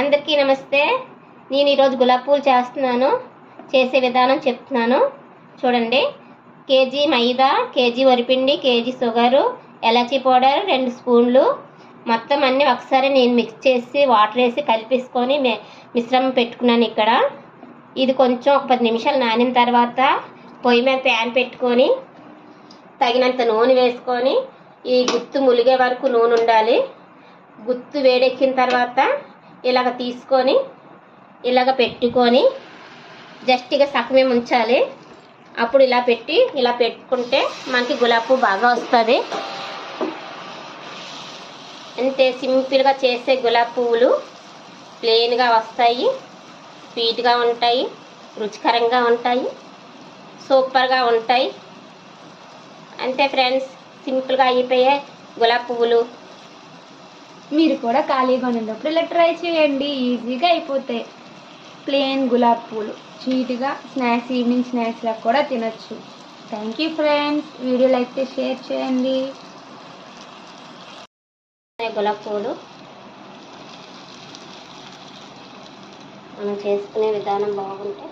అందరికీ నమస్తే. నేను ఈరోజు గులాబీ పూలు చేస్తున్నాను. చేసే విధానం చెప్తున్నాను. చూడండి. కేజీ మైదా కేజీ వరిపిండి కేజీ షుగరు ఎలాచీ పౌడర్ రెండు స్పూన్లు. మొత్తం అన్నీ ఒకసారి నేను మిక్స్ చేసి వాటర్ వేసి కలిపేసుకొని మి- మిశ్రమం పెట్టుకున్నాను ఇక్కడ. ఇది కొంచెం ఒక పది నిమిషాలు నానిన తర్వాత పొయ్యి మీద ప్యాన్ పెట్టుకొని తగినంత నూనె వేసుకొని ఈ గుత్తు ములిగే వరకు నూనె ఉండాలి. గుత్తు వేడెక్కిన తర్వాత ఇలాగ తీసుకొని ఇలాగ పెట్టుకొని జస్ట్ ఇక సగమే ఉంచాలి అప్పుడు ఇలా పెట్టి ఇలా పెట్టుకుంటే మనకి గులాబీ పువ్వు బాగా వస్తుంది. అంతే సింపుల్గా చేసే గులాబీ పువ్వులు ప్లెయిన్గా వస్తాయి స్వీట్గా ఉంటాయి రుచికరంగా ఉంటాయి సూపర్గా ఉంటాయి. అంతే ఫ్రెండ్స్ సింపుల్గా అయిపోయే గులాబీ పువ్వులు మీరు కూడా ఖాళీగా ఉన్నప్పుడు ఇలా ట్రై చేయండి. ఈజీగా అయిపోతాయి. ప్లెయిన్ గులాబ్ పూలు. స్వీట్గా స్నాక్స్ ఈవినింగ్ స్నాక్స్లా కూడా తినచ్చు. Thank you friends video like share చేయండి. గులాబ్ పూలు. మనం చేసుకునే విధానం బాగుంటే